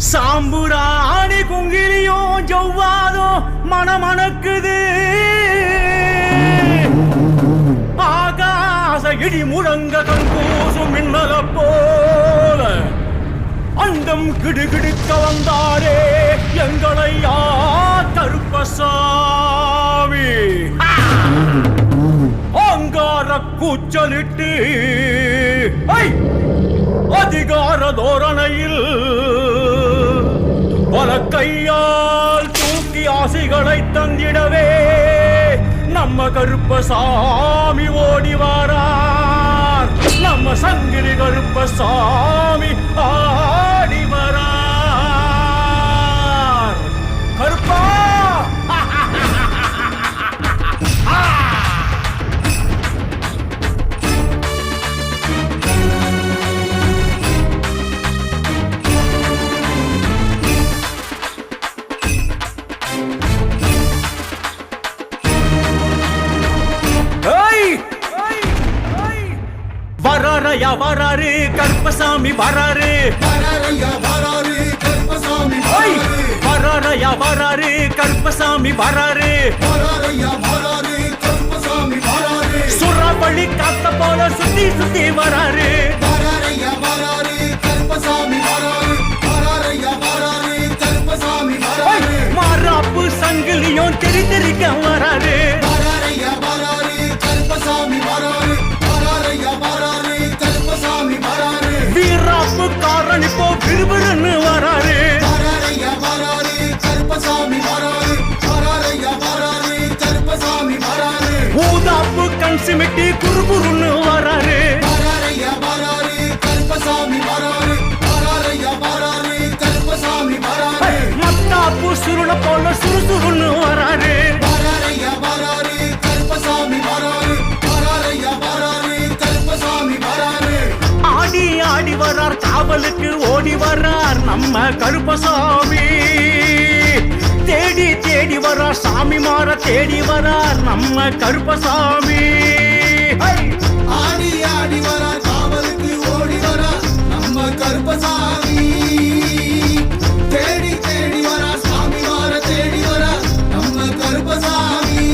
சாம்புராணி குங்கிலியும் ஜொவ்வாதும் மணமணக்குது ஆகாச இடி முழங்க கண்கூசும் மின்னல போல அண்டம் கிடுகிடுக்க வந்தாரே எங்களை கருப்பசாமி. அங்கார கூச்சலிட்டு அதிகார தோரணையில் கையால் தூக்கி ஆசைகளை தந்திடவே. நம்ம கருப்பசாமி ஓடி வாரார். நம்ம சங்கிலி கருப்பசாமி ஆ வராரையா வராரு கருப்பசாமி வராரு. வராரையா வராரு கருப்பசாமி! வராரு. சுறாவளி காத்த போல சுத்தி சுத்தி வராரு. ஊதாப்பு கண் சிமிட்டி குறுகுறுன்னு வராரு. மத்தாப்பு சுருள போல சுறுசுறுன்னு வராரு. ஆடி ஆடி வரார் காவலுக்கு ஓடி வரார் நம்ம கருப்பசாமி. வரார் சாமி மாற தேடி வரார் நம்ம கருப்பசாமி! ஆடி ஆடி வரார் காவலுக்கு ஓடி வரார் நம்ம கருப்பசாமி. தேடி தேடி வரார் சாமி மாற தேடி வரார் நம்ம கருப்பசாமி.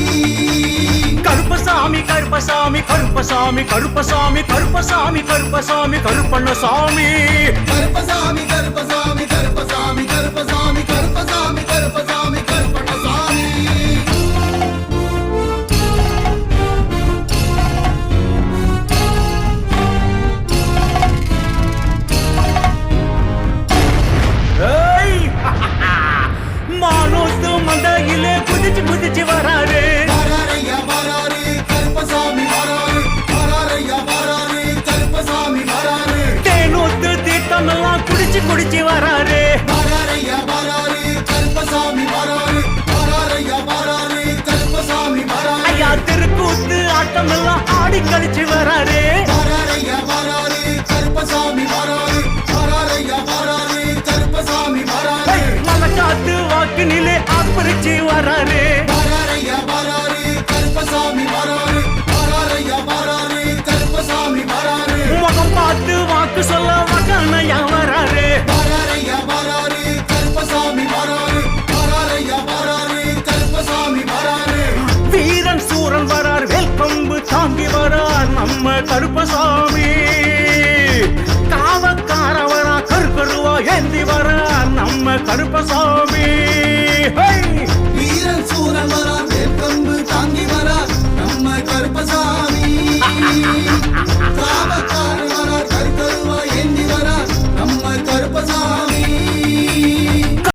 கருப்பசாமி கருப்பசாமி கருப்பசாமி கருப்பசாமி கருப்பசாமி கருப்பசாமி கருப்பண்ணசாமி. கருப்பசாமி கருப்பசாமி தீர்த்தமெல்லாம் குடிச்சு குடிச்சு வராரு. ஐயா திருக்கூத்து ஆட்டம் எல்லாம் ஆடி கழிச்சு வராரு. மலக்காத்து வாக்கு நிலை ஆப்பரிச்சு வராரு. கருப்பசாமி. காவக்கார கருப்பருவா கருக்கருவா ஏந்தி வரார் நம்ம கருப்பசாமி.